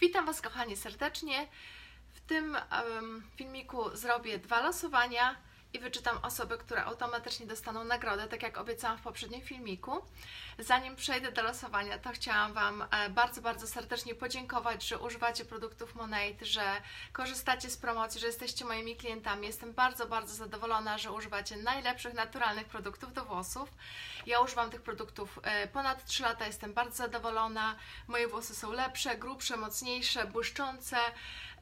Witam Was kochani serdecznie. W tym em, filmiku zrobię dwa losowania i wyczytam osoby, które automatycznie dostaną nagrodę, tak jak obiecałam w poprzednim filmiku. Zanim przejdę do losowania, to chciałam Wam e, bardzo, bardzo serdecznie podziękować, że używacie produktów Monate, że korzystacie z promocji, że jesteście moimi klientami. Jestem bardzo, bardzo zadowolona, że używacie najlepszych, naturalnych produktów do włosów. Ja używam tych produktów e, ponad 3 lata, jestem bardzo zadowolona. Moje włosy są lepsze, grubsze, mocniejsze, błyszczące.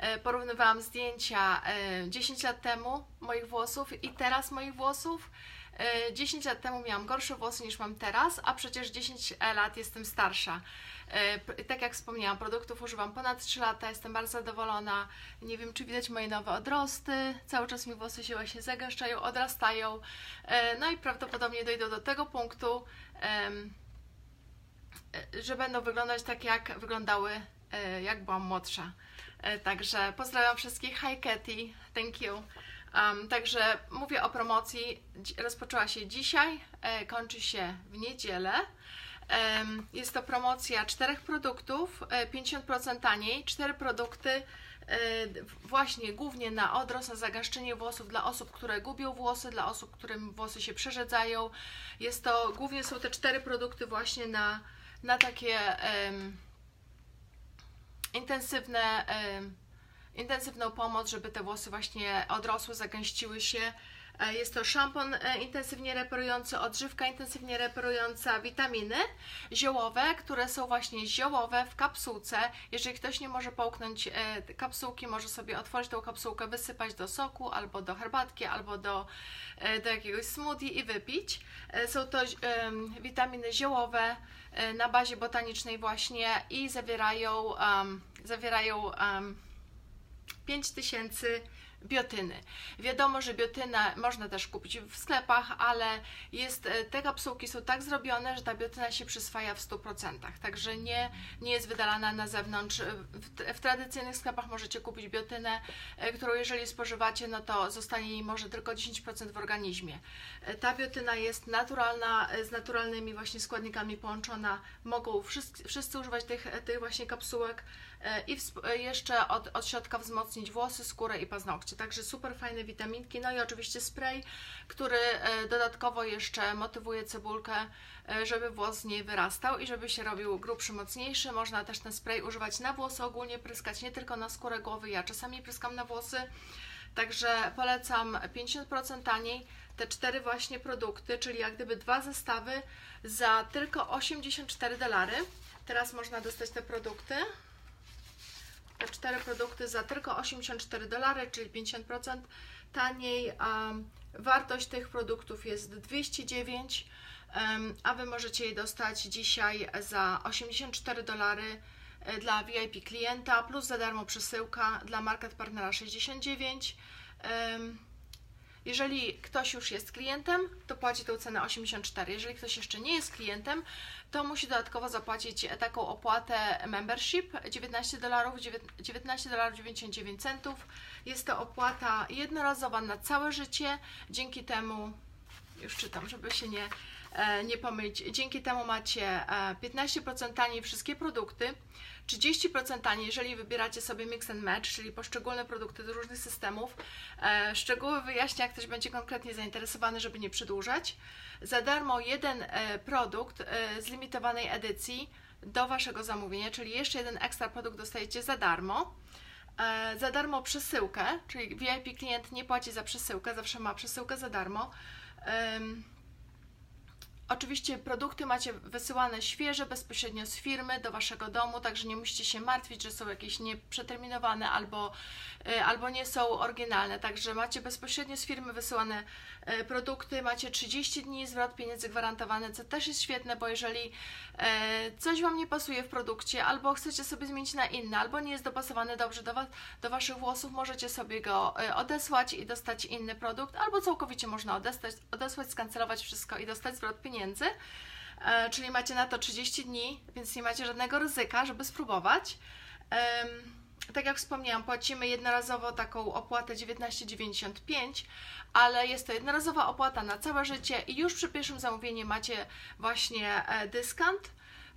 E, Porównywałam zdjęcia e, 10 lat temu moich włosów i teraz moich włosów. E, 10 lat temu miałam gorsze włosy niż mam teraz, a przecież 10 lat jestem starsza. E, Tak jak wspomniałam, produktów używam ponad 3 lata, jestem bardzo zadowolona. Nie wiem, czy widać moje nowe odrosty. Cały czas mi włosy się właśnie zagęszczają, odrastają. E, No i prawdopodobnie dojdą do tego punktu, e, że będą wyglądać tak, jak wyglądały, e, jak byłam młodsza. E, Także pozdrawiam wszystkich. Hi Katy, thank you. Um, także mówię o promocji. Rozpoczęła się dzisiaj, e, kończy się w niedzielę. Jest to promocja czterech produktów, e, 50% taniej. Cztery produkty e, właśnie głównie na odrost, na zagęszczenie włosów dla osób, które gubią włosy, dla osób, którym włosy się przerzedzają. Jest to, głównie są te cztery produkty właśnie na, na takie em, intensywne, intensywną pomoc, żeby te włosy właśnie odrosły, zagęściły się. E, Jest to szampon e, intensywnie reperujący, odżywka intensywnie reperująca, witaminy ziołowe, które są właśnie ziołowe w kapsułce. Jeżeli ktoś nie może połknąć e, kapsułki, może sobie otworzyć tą kapsułkę, wysypać do soku, albo do herbatki, albo do, do jakiegoś smoothie i wypić. Są to witaminy ziołowe na bazie botanicznej właśnie i zawierają, em, zawierają em, 5000 biotyny. Wiadomo, że biotynę można też kupić w sklepach, ale jest, e, te kapsułki są tak zrobione, że ta biotyna się przyswaja w 100%, także nie, nie jest wydalana na zewnątrz. W, w tradycyjnych sklepach możecie kupić biotynę, e, którą jeżeli spożywacie, no to zostanie jej może tylko 10% w organizmie. E, Ta biotyna jest naturalna, e, z naturalnymi właśnie składnikami połączona. Mogą wszyscy, wszyscy używać tych, tych właśnie kapsułek e, i e, jeszcze od, od środka wzmocnić włosy, skórę i paznokcie. Także super fajne witaminki. No i oczywiście spray, który e, dodatkowo jeszcze motywuje cebulkę, e, żeby włos z niej wyrastał i żeby się robił grubszy, mocniejszy. Można też ten spray używać na włosy, ogólnie pryskać nie tylko na skórę głowy. Ja czasami pryskam na włosy. Także polecam 50% taniej te cztery właśnie produkty, czyli jak gdyby dwa zestawy za tylko 84 dolary. Teraz można dostać te produkty. Te cztery produkty za tylko 84 dolary, czyli 50% taniej. Wartość tych produktów jest 209, em, a Wy możecie je dostać dzisiaj za 84 dolary e, dla VIP klienta, plus za darmo przesyłka dla Market Partnera 69. Jeżeli ktoś już jest klientem, to płaci tę cenę 84. Jeżeli ktoś jeszcze nie jest klientem, to musi dodatkowo zapłacić taką opłatę membership 19 dolarów 19 dolarów 99 centów. Jest to opłata jednorazowa na całe życie. Dzięki temu już czytam, żeby się nie, e, nie pomylić. Dzięki temu macie e, 15% taniej wszystkie produkty, 30% taniej, jeżeli wybieracie sobie mix and match, czyli poszczególne produkty do różnych systemów. E, Szczegóły wyjaśnię, jak ktoś będzie konkretnie zainteresowany, żeby nie przedłużać. Za darmo jeden e, produkt e, z limitowanej edycji do Waszego zamówienia, czyli jeszcze jeden ekstra produkt dostajecie za darmo. Za darmo przesyłkę, czyli VIP klient nie płaci za przesyłkę, zawsze ma przesyłkę za darmo. Oczywiście produkty macie wysyłane świeże, bezpośrednio z firmy do Waszego domu, także nie musicie się martwić, że są jakieś nieprzeterminowane albo, y, albo nie są oryginalne. Także macie bezpośrednio z firmy wysyłane y, produkty, macie 30 dni zwrot pieniędzy gwarantowany, co też jest świetne, bo jeżeli e, coś Wam nie pasuje w produkcie, albo chcecie sobie zmienić na inny, albo nie jest dopasowany dobrze do, was, do Waszych włosów, możecie sobie go odesłać i dostać inny produkt, albo całkowicie można odesłać, odesłać skancelować wszystko i dostać zwrot pieniędzy. E, czyli macie na to 30 dni, więc nie macie żadnego ryzyka, żeby spróbować. Tak jak wspomniałam, płacimy jednorazowo taką opłatę 19,95, ale jest to jednorazowa opłata na całe życie i już przy pierwszym zamówieniu macie właśnie e, dyskont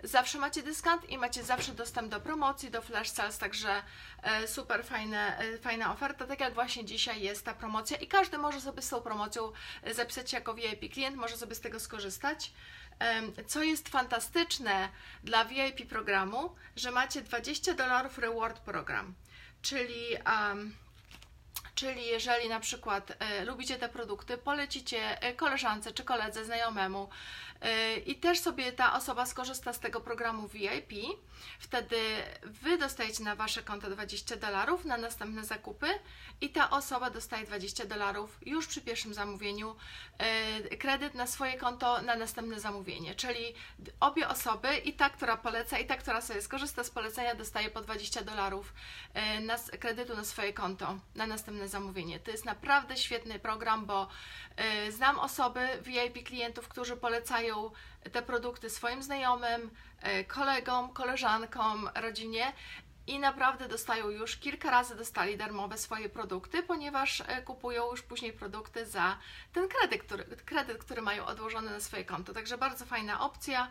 zawsze macie dyskont i macie zawsze dostęp do promocji, do flash sales, także e, super fajne, e, fajna oferta, tak jak właśnie dzisiaj jest ta promocja i każdy może sobie z tą promocją e, zapisać się jako VIP klient, może sobie z tego skorzystać. Co jest fantastyczne dla VIP programu, że macie 20 dolarów reward program, czyli em, Czyli jeżeli na przykład e, lubicie te produkty, polecicie e, koleżance czy koledze, znajomemu e, i też sobie ta osoba skorzysta z tego programu VIP, wtedy Wy dostajecie na Wasze konto 20 dolarów na następne zakupy i ta osoba dostaje 20 dolarów już przy pierwszym zamówieniu, kredyt na swoje konto na następne zamówienie. Czyli obie osoby, i ta, która poleca, i ta, która sobie skorzysta z polecenia, dostaje po 20 dolarów kredytu na swoje konto na następne zamówienie. To jest naprawdę świetny program, bo e, znam osoby, VIP klientów, którzy polecają te produkty swoim znajomym, e, kolegom, koleżankom, rodzinie i naprawdę dostają już kilka razy dostali darmowe swoje produkty, ponieważ e, kupują już później produkty za ten kredyt, który, kredyt, który mają odłożony na swoje konto. Także bardzo fajna opcja.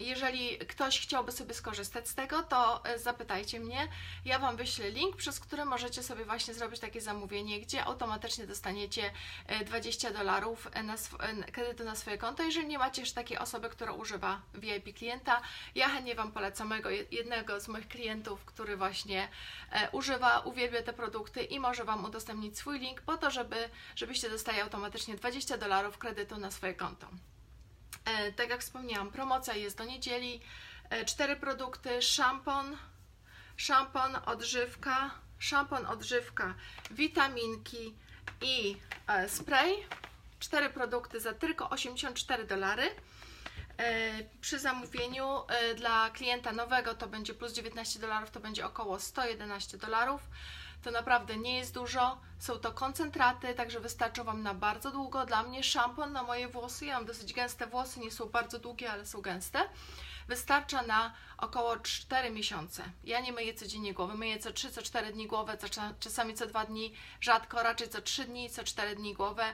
Jeżeli ktoś chciałby sobie skorzystać z tego, to e, zapytajcie mnie. Ja Wam wyślę link, przez który możecie sobie właśnie zrobić takie zamówienie, gdzie automatycznie dostaniecie e, 20 dolarów e, na e, kredytu na swoje konto. Jeżeli nie macie już takiej osoby, która używa VIP klienta, ja chętnie Wam polecam mojego, jednego z moich klientów, który właśnie e, używa, uwielbia te produkty i może Wam udostępnić swój link po to, żeby, żebyście dostali automatycznie 20 dolarów kredytu na swoje konto. E, tak jak wspomniałam, promocja jest do niedzieli. E, cztery produkty: szampon, szampon, odżywka, szampon, odżywka, witaminki i e, spray. Cztery produkty za tylko 84 dolary. Przy zamówieniu dla klienta nowego to będzie plus 19 dolarów, to będzie około 111 dolarów. To naprawdę nie jest dużo. Są to koncentraty, także wystarczą Wam na bardzo długo. Dla mnie szampon na moje włosy, ja mam dosyć gęste włosy, nie są bardzo długie, ale są gęste. Wystarcza na około 4 miesiące. Ja nie myję codziennie głowy, myję co 3, co 4 dni głowę, cza- czasami co 2 dni, rzadko, raczej co 3 dni, co 4 dni głowę,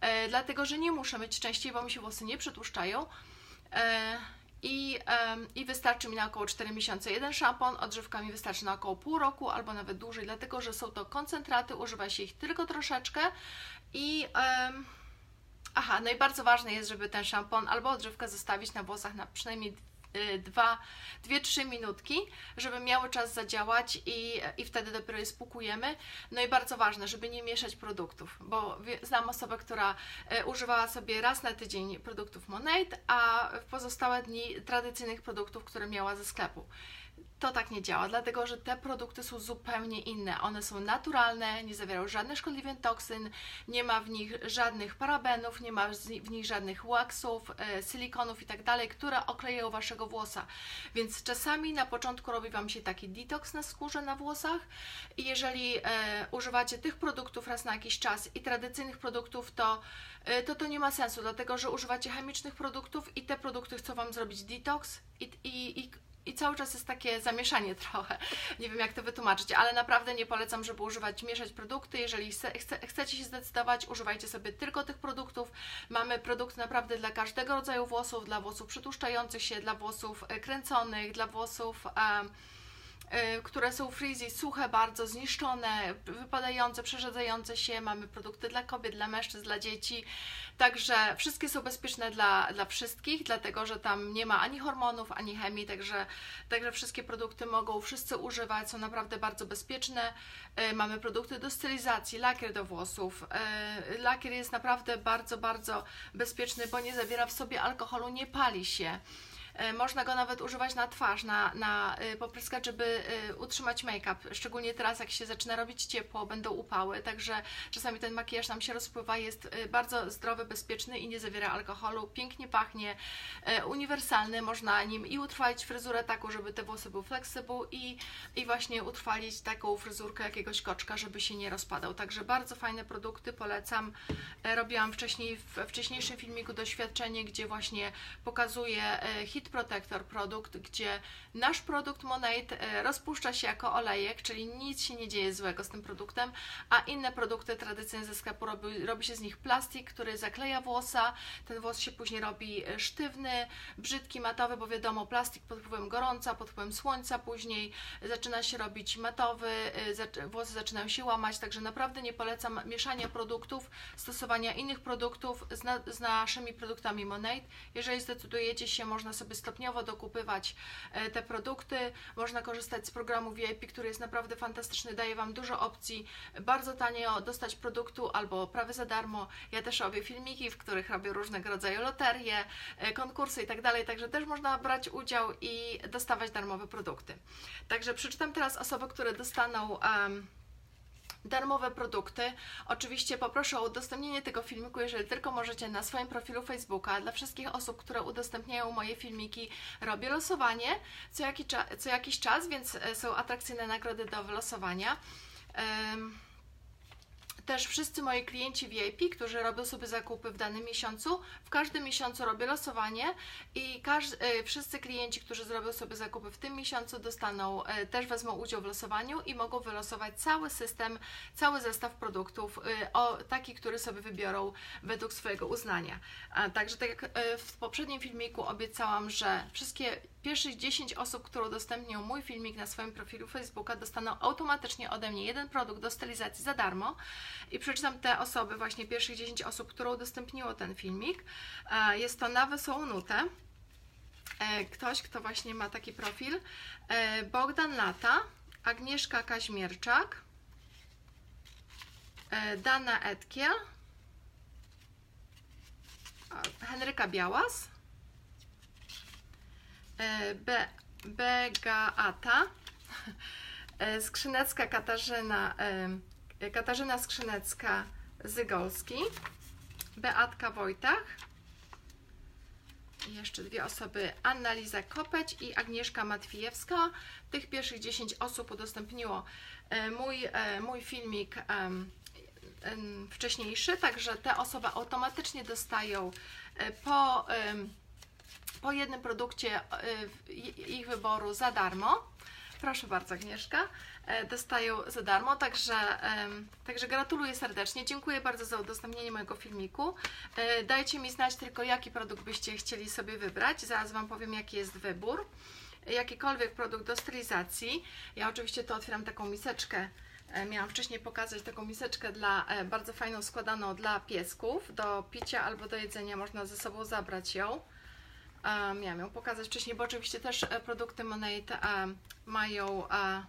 e, dlatego że nie muszę myć częściej, bo mi się włosy nie przetłuszczają. E, i, I wystarczy mi na około 4 miesiące jeden szampon, odżywka mi wystarczy na około pół roku albo nawet dłużej, dlatego że są to koncentraty, używa się ich tylko troszeczkę i aha, no i bardzo ważne jest, żeby ten szampon albo odżywkę zostawić na włosach na przynajmniej 2-3 minutki, żeby miały czas zadziałać i, i wtedy dopiero je spłukujemy. No i bardzo ważne, żeby nie mieszać produktów, bo znam osobę, która e, używała sobie raz na tydzień produktów Monate, a w pozostałe dni tradycyjnych produktów, które miała ze sklepu. To tak nie działa, dlatego że te produkty są zupełnie inne. One są naturalne, nie zawierają żadnych szkodliwych toksyn, nie ma w nich żadnych parabenów, nie ma w nich żadnych waxów, e, silikonów i tak które oklejają waszego włosa. Więc czasami na początku robi wam się taki detoks na skórze, na włosach i jeżeli e, używacie tych produktów raz na jakiś czas i tradycyjnych produktów, to e, to, to nie ma sensu, dlatego że używacie chemicznych produktów i te produkty chcą wam zrobić detoks i, i, i i cały czas jest takie zamieszanie trochę. Nie wiem, jak to wytłumaczyć, ale naprawdę nie polecam, żeby używać, mieszać produkty. Jeżeli chce, chce, chcecie się zdecydować, używajcie sobie tylko tych produktów. Mamy produkty naprawdę dla każdego rodzaju włosów, dla włosów przytłuszczających się, dla włosów e, kręconych, dla włosów. y, które są frizzy, suche bardzo, zniszczone, wypadające, przerzedzające się. Mamy produkty dla kobiet, dla mężczyzn, dla dzieci. Także wszystkie są bezpieczne dla, dla wszystkich, dlatego że tam nie ma ani hormonów, ani chemii, także, także wszystkie produkty mogą wszyscy używać, są naprawdę bardzo bezpieczne. Y, Mamy produkty do stylizacji, lakier do włosów. Y, Lakier jest naprawdę bardzo, bardzo bezpieczny, bo nie zawiera w sobie alkoholu, nie pali się. E, Można go nawet używać na twarz, na, na y, popryskać, żeby y, utrzymać make-up. Szczególnie teraz, jak się zaczyna robić ciepło, będą upały, także czasami ten makijaż nam się rozpływa. Jest bardzo zdrowy, bezpieczny i nie zawiera alkoholu. Pięknie pachnie, e, uniwersalny. Można nim i utrwalić fryzurę taką, żeby te włosy były flexible i, i właśnie utrwalić taką fryzurkę jakiegoś koczka, żeby się nie rozpadał. Także bardzo fajne produkty, polecam. E, Robiłam wcześniej w wcześniejszym filmiku doświadczenie, gdzie właśnie pokazuję e, hit Heat Protector produkt, gdzie nasz produkt Monate e, rozpuszcza się jako olejek, czyli nic się nie dzieje złego z tym produktem, a inne produkty tradycyjne ze sklepu robi, robi się z nich plastik, który zakleja włosa, ten włos się później robi e, sztywny, brzydki, matowy, bo wiadomo, plastik pod wpływem gorąca, pod wpływem słońca później zaczyna się robić matowy, włosy zaczynają się łamać, także naprawdę nie polecam mieszania produktów, stosowania innych produktów z, na, z naszymi produktami Monate. Jeżeli zdecydujecie się, można sobie stopniowo dokupywać e, te produkty, można korzystać z programu VIP, który jest naprawdę fantastyczny, daje Wam dużo opcji, bardzo tanio dostać produktu albo prawie za darmo. Ja też robię filmiki, w których robię różnego rodzaju loterie, e, konkursy i tak także też można brać udział i dostawać darmowe produkty. Także przeczytam teraz osoby, które dostaną um, darmowe produkty. Oczywiście poproszę o udostępnienie tego filmiku, jeżeli tylko możecie, na swoim profilu Facebooka. Dla wszystkich osób, które udostępniają moje filmiki, robię losowanie co, jaki co jakiś czas, więc e, są atrakcyjne nagrody do wylosowania. Um, też wszyscy moi klienci VIP, którzy robią sobie zakupy w danym miesiącu, w każdym miesiącu robię losowanie i każdy, e, wszyscy klienci, którzy zrobią sobie zakupy w tym miesiącu, dostaną, e, też wezmą udział w losowaniu i mogą wylosować cały system, cały zestaw produktów, e, o, taki, który sobie wybiorą według swojego uznania. Także tak jak w poprzednim filmiku obiecałam, że wszystkie pierwszych 10 osób, które udostępnią mój filmik na swoim profilu Facebooka, dostaną automatycznie ode mnie jeden produkt do stylizacji za darmo. I przeczytam te osoby, właśnie pierwszych 10 osób, które udostępniło ten filmik. E, jest to na wesołą nutę. E, ktoś, kto właśnie ma taki profil. E, Bogdan Lata, Agnieszka Kaźmierczak, Dana Etkiel, Henryka Białas, Be, Begaata, Skrzynecka Katarzyna, Katarzyna Skrzynecka-Zygolski, Beatka Wojtach, jeszcze dwie osoby, Anna Liza Kopeć i Agnieszka Matwijewska. Tych pierwszych 10 osób udostępniło e, mój, e, mój filmik wcześniejszy, także te osoby automatycznie dostają e, po po jednym produkcie ich wyboru za darmo. Proszę bardzo, Agnieszka. E, dostają za darmo, także, także gratuluję serdecznie. Dziękuję bardzo za udostępnienie mojego filmiku. E, dajcie mi znać tylko, jaki produkt byście chcieli sobie wybrać. Zaraz Wam powiem, jaki jest wybór. Jakikolwiek produkt do stylizacji. Ja oczywiście to otwieram taką miseczkę. E, miałam wcześniej pokazać taką miseczkę dla, bardzo fajną, składaną dla piesków. Do picia albo do jedzenia można ze sobą zabrać ją. Miałam ją pokazać wcześniej, bo oczywiście też e, produkty Monate mają e,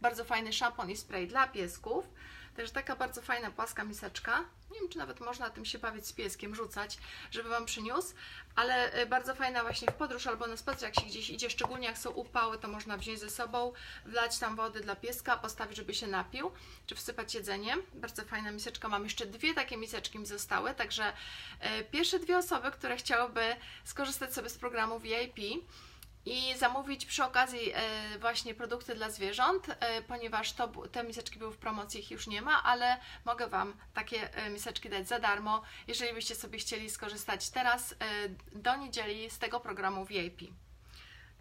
bardzo fajny szampon i spray dla piesków. Także taka bardzo fajna płaska miseczka. Nie wiem, czy nawet można tym się bawić z pieskiem, rzucać, żeby Wam przyniósł, ale e, bardzo fajna właśnie w podróż albo na spacer, jak się gdzieś idzie, szczególnie jak są upały, to można wziąć ze sobą, wlać tam wody dla pieska, postawić, żeby się napił, czy wsypać jedzenie. Bardzo fajna miseczka. Mam jeszcze dwie takie miseczki mi zostały, także e, pierwsze dwie osoby, które chciałyby skorzystać sobie z programu VIP, i zamówić przy okazji e, właśnie produkty dla zwierząt, e, ponieważ to, te miseczki były w promocji, ich już nie ma, ale mogę Wam takie e, miseczki dać za darmo, jeżeli byście sobie chcieli skorzystać teraz do niedzieli z tego programu VIP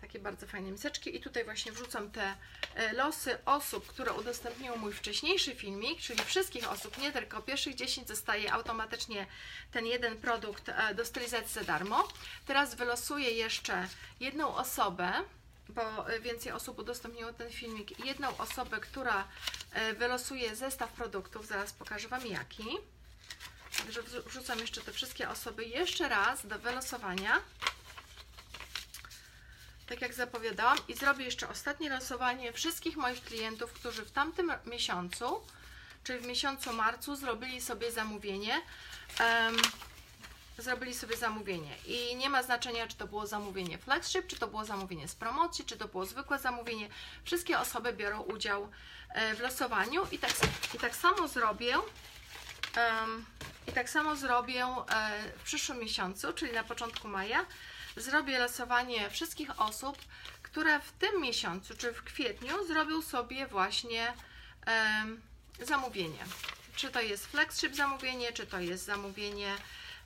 takie bardzo fajne miseczki i tutaj właśnie wrzucam te e, losy osób, które udostępniły mój wcześniejszy filmik, czyli wszystkich osób, nie tylko pierwszych 10 zostaje automatycznie ten jeden produkt e, do stylizacji za darmo. Teraz wylosuję jeszcze jedną osobę, bo więcej osób udostępniło ten filmik, jedną osobę, która e, wylosuje zestaw produktów, zaraz pokażę Wam jaki. Także wrzucam jeszcze te wszystkie osoby jeszcze raz do wylosowania tak jak zapowiadałam i zrobię jeszcze ostatnie losowanie wszystkich moich klientów, którzy w tamtym miesiącu, czyli w miesiącu marcu zrobili sobie zamówienie um, zrobili sobie zamówienie. I nie ma znaczenia, czy to było zamówienie flagship, czy to było zamówienie z promocji, czy to było zwykłe zamówienie. Wszystkie osoby biorą udział e, w losowaniu. I tak, i tak samo zrobię um, i tak samo zrobię e, w przyszłym miesiącu, czyli na początku maja zrobię losowanie wszystkich osób, które w tym miesiącu, czy w kwietniu, zrobią sobie właśnie zamówienie. Czy to jest flagship zamówienie, czy to jest zamówienie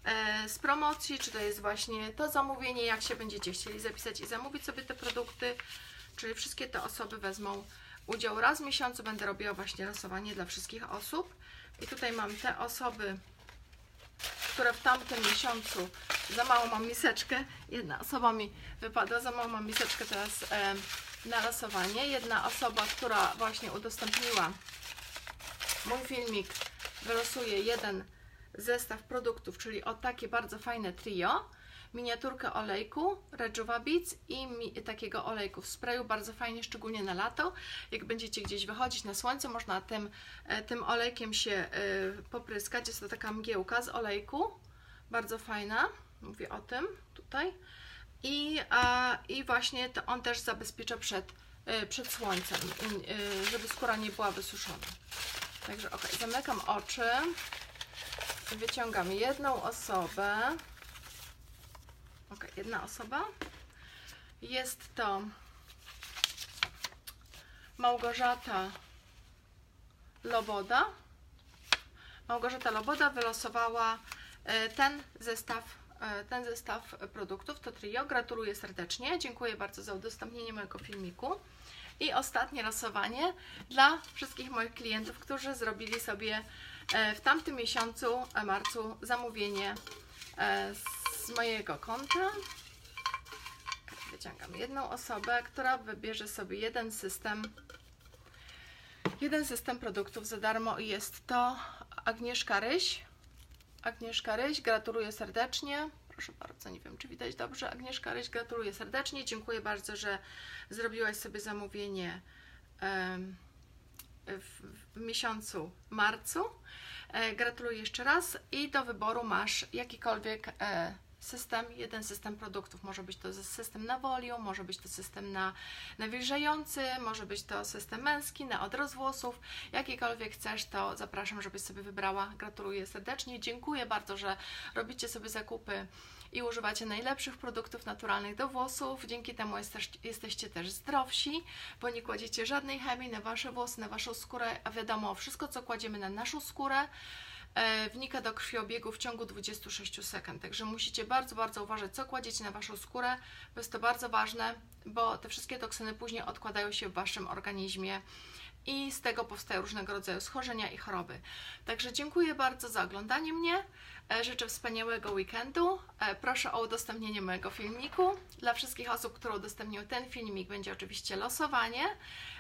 e, z promocji, czy to jest właśnie to zamówienie, jak się będziecie chcieli zapisać i zamówić sobie te produkty, czyli wszystkie te osoby wezmą udział raz w miesiącu. Będę robiła właśnie losowanie dla wszystkich osób. I tutaj mam te osoby, które w tamtym miesiącu za mało mam miseczkę. Jedna osoba mi wypadła, za mało mam miseczkę teraz e, na losowanie. Jedna osoba, która właśnie udostępniła mój filmik, wylosuje jeden zestaw produktów, czyli o takie bardzo fajne trio miniaturkę olejku Rejuva Beats i mi, takiego olejku w sprayu, bardzo fajnie, szczególnie na lato. Jak będziecie gdzieś wychodzić na słońce, można tym, e, tym olejkiem się e, popryskać. Jest to taka mgiełka z olejku, bardzo fajna, mówię o tym tutaj. I, a, i właśnie to on też zabezpiecza przed, e, przed słońcem, żeby skóra nie była wysuszona. Także ok, zamykam oczy. Wyciągam jedną osobę. Ok, jedna osoba. Jest to Małgorzata Loboda. Małgorzata Loboda wylosowała e, ten zestaw, e, ten zestaw produktów, to trio. Gratuluję serdecznie. Dziękuję bardzo za udostępnienie mojego filmiku. I ostatnie losowanie dla wszystkich moich klientów, którzy zrobili sobie e, w tamtym miesiącu, marcu, zamówienie z z mojego konta wyciągam jedną osobę, która wybierze sobie jeden system jeden system produktów za darmo i jest to Agnieszka Ryś. Agnieszka Ryś, gratuluję serdecznie. Proszę bardzo, nie wiem czy widać dobrze. Agnieszka Ryś, gratuluję serdecznie. Dziękuję bardzo, że zrobiłaś sobie zamówienie w, miesiącu marcu. E, gratuluję jeszcze raz i do wyboru masz jakikolwiek e, system, jeden system produktów. Może być to system na volume, może być to system na nawilżający, może być to system męski, na odrost włosów. Jakikolwiek chcesz, to zapraszam, żebyś sobie wybrała. Gratuluję serdecznie. Dziękuję bardzo, że robicie sobie zakupy i używacie najlepszych produktów naturalnych do włosów. Dzięki temu jesteście też zdrowsi, bo nie kładziecie żadnej chemii na Wasze włosy, na Waszą skórę, a wiadomo, wszystko co kładziemy na naszą skórę, wnika do krwiobiegu w ciągu 26 sekund. Także musicie bardzo, bardzo uważać, co kładziecie na Waszą skórę, bo jest to bardzo ważne, bo te wszystkie toksyny później odkładają się w Waszym organizmie i z tego powstają różnego rodzaju schorzenia i choroby. Także dziękuję bardzo za oglądanie mnie. E, życzę wspaniałego weekendu. E, proszę o udostępnienie mojego filmiku. Dla wszystkich osób, które udostępnią ten filmik, będzie oczywiście losowanie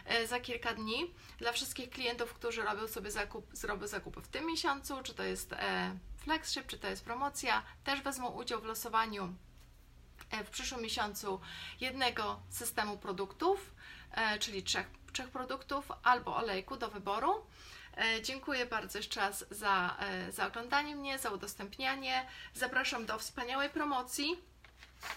e, za kilka dni. Dla wszystkich klientów, którzy robią sobie zakup, zrobią zakupy w tym miesiącu, czy to jest flagship, czy to jest promocja, też wezmą udział w losowaniu w przyszłym miesiącu jednego systemu produktów, czyli trzech, trzech produktów albo olejku do wyboru. E, dziękuję bardzo jeszcze raz za, e, za oglądanie mnie, za udostępnianie. Zapraszam do wspaniałej promocji.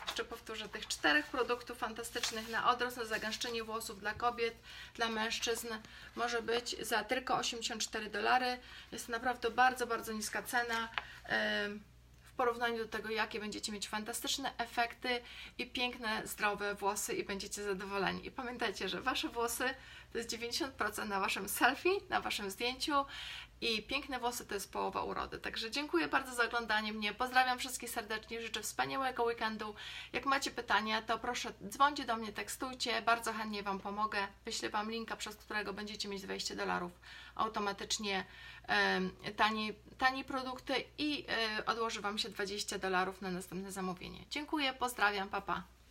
Jeszcze powtórzę, tych czterech produktów fantastycznych na odrost, na zagęszczenie włosów dla kobiet, dla mężczyzn może być za tylko 84 dolary. Jest to naprawdę bardzo, bardzo niska cena w porównaniu do tego, jakie będziecie mieć fantastyczne efekty i piękne, zdrowe włosy i będziecie zadowoleni. I pamiętajcie, że Wasze włosy to jest 90% na Waszym selfie, na Waszym zdjęciu i piękne włosy to jest połowa urody. Także dziękuję bardzo za oglądanie mnie. Pozdrawiam wszystkich serdecznie, życzę wspaniałego weekendu. Jak macie pytania, to proszę dzwońcie do mnie, tekstujcie, bardzo chętnie Wam pomogę. Wyślę Wam linka, przez którego będziecie mieć 20 dolarów automatycznie tani, tani produkty i e, odłoży Wam się 20 dolarów na następne zamówienie. Dziękuję, pozdrawiam, papa. Pa.